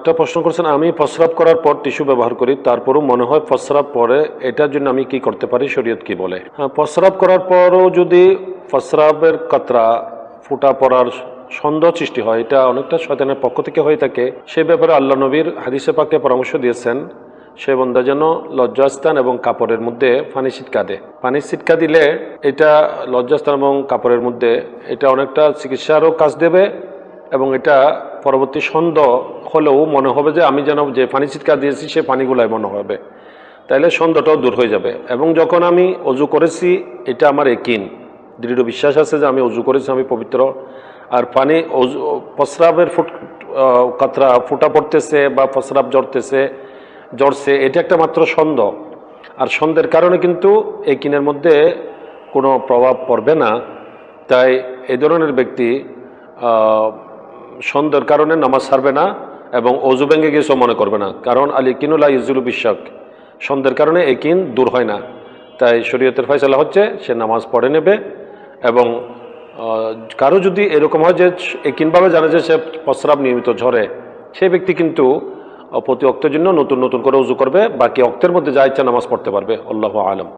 একটা প্রশ্ন করছেন, আমি প্রস্রাব করার পর টিস্যু ব্যবহার করি, তারপরও মনে হয় প্রস্রাব পরে এটার জন্য আমি কি করতে পারি, শরীয়ত কি বলে? হ্যাঁ করার পরও যদি প্রস্রাবের কাতরা ফুটা পড়ার সন্দেহ সৃষ্টি হয়, এটা অনেকটা শয়তানের পক্ষ থেকে হয়ে থাকে, সে ব্যাপারে আল্লাহ নবীর হাদিসে পাকে পরামর্শ দিয়েছেন, সে বন্ধা যেন লজ্জাস্থান এবং কাপড়ের মধ্যে পানি ছিটকা দেয়। পানি ছিটকা দিলে এটা লজ্জাস্থান এবং কাপড়ের মধ্যে এটা অনেকটা চিকিৎসারও কাজ দেবে এবং এটা পরবর্তী সন্দেহ হলেও মনে হবে যে আমি যেন যে পানি চিৎকার দিয়েছি, সে পানিগুলাই মনে হবে। তাইলে সন্দেহটাও দূর হয়ে যাবে। এবং যখন আমি অজু করেছি, এটা আমার একিন দৃঢ় বিশ্বাস আছে যে আমি অজু করেছি, আমি পবিত্র। আর পানি অজু, প্রস্রাবের ফুট কাতরা ফুটা পড়তেছে বা প্রস্রাব জড়তেছে জড়ছে এটা একটা মাত্র সন্দেহ। আর সন্দেহের কারণে কিন্তু এই কিনের মধ্যে কোনো প্রভাব পড়বে না। তাই এই ধরনের ব্যক্তি সন্দেহের কারণে নামাজ ছাড়বে না এবং অজু ভেঙে গিয়েছেও মনে করবে না। কারণ আলী কিনুল্লাহ ইজুল বিশ্বাক সন্দেহের কারণে একিন দূর হয় না। তাই শরীয়তের ফয়সালা হচ্ছে সে নামাজ পড়ে নেবে এবং কারও যদি এরকম হয় যে একিনভাবে জানে যে সে প্রস্রাব নিয়মিত ঝরে সে ব্যক্তি কিন্তু প্রতি অক্তের জন্য নতুন নতুন করে উজু করবে। বাকি অক্তের মধ্যে যা ইচ্ছা নামাজ পড়তে পারবে। আল্লাহ আলম।